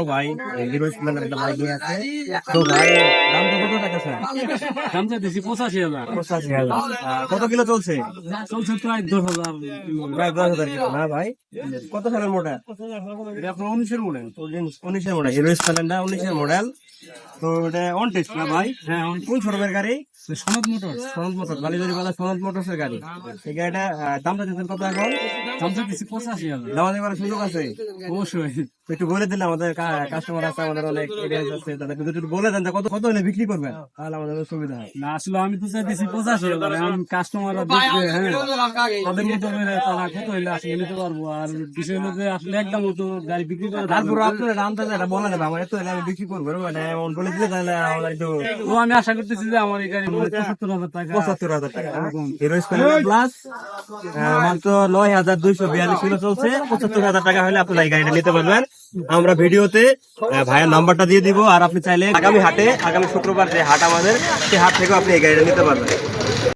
তো ভাই hero Splendor একটা বাইক নিয়ে আছে। তো ভাই দাম তো কত টাকা স্যার? দাম চাইতেছি পঁচাশি হাজার। পঁচাশি হাজার। কত কিলো চলছে? চলছে প্রায় দশ হাজার। প্রায় দশ হাজার কিলো। না ভাই কত সালের মোটা এটা আপনার উনিশের মডেল উনিশের মডেল হিরো স্প্লেন্ডার উনিশের মডেল তো এটা অন টেস্ট না ভাই? হ্যাঁ কোন শোরুমের গাড়ি? সনদ মোটর সনদ মোটর বালিজুরি সনদ মোটরসের গাড়ি। এই গাড়িটা দামটা দিচ্ছেন কত এখন? দাম চাইতেছি পঁচাশি হাজার। দামা দেওয়ার সুযোগ আছে? অবশ্যই। একটু বলে দিন আমাদের কাস্টমার আছে আমাদের অনেক এরিয়া আছে তাদেরকে একটু বলে দেন কত কত হলে বিক্রি করবেন তাহলে আমাদের সুবিধা হয়। না আসলে আমি তো চাইতেছি পঁচাশি হাজার আমি কাস্টমাররা দেখবে হ্যাঁ। তাদের মতো তারা কত হইলে আসলে নিতে পারব আর বিষয় হলো যে আসলে একদম মতো গাড়ি বিক্রি করে তারপর আপনার দাম থাকলে এটা বলে দেবে আমার এত হলে আমি বিক্রি করব মানে এমন বলে দিলে তাহলে আমাদের একটু তো আমি আশা করতেছি যে আমার এই গাড়ি পঁচাত্তর হাজার টাকা পঁচাত্তর হাজার টাকা। হিরো প্লাস মাত্র নয় হাজার দুইশো বিয়াল্লিশ কিলো চলছে। পঁচাত্তর হাজার টাকা হলে আপনারা এই গাড়িটা নিতে পারবেন। আমরা ভিডিওতে ভাইয়ের নাম্বারটা দিয়ে দিব, আর আপনি চাইলে আগামী হাটে, আগামী শুক্রবার যে হাট আমাদের সেই হাট থেকেও আপনি এই গাড়িটা নিতে পারবেন।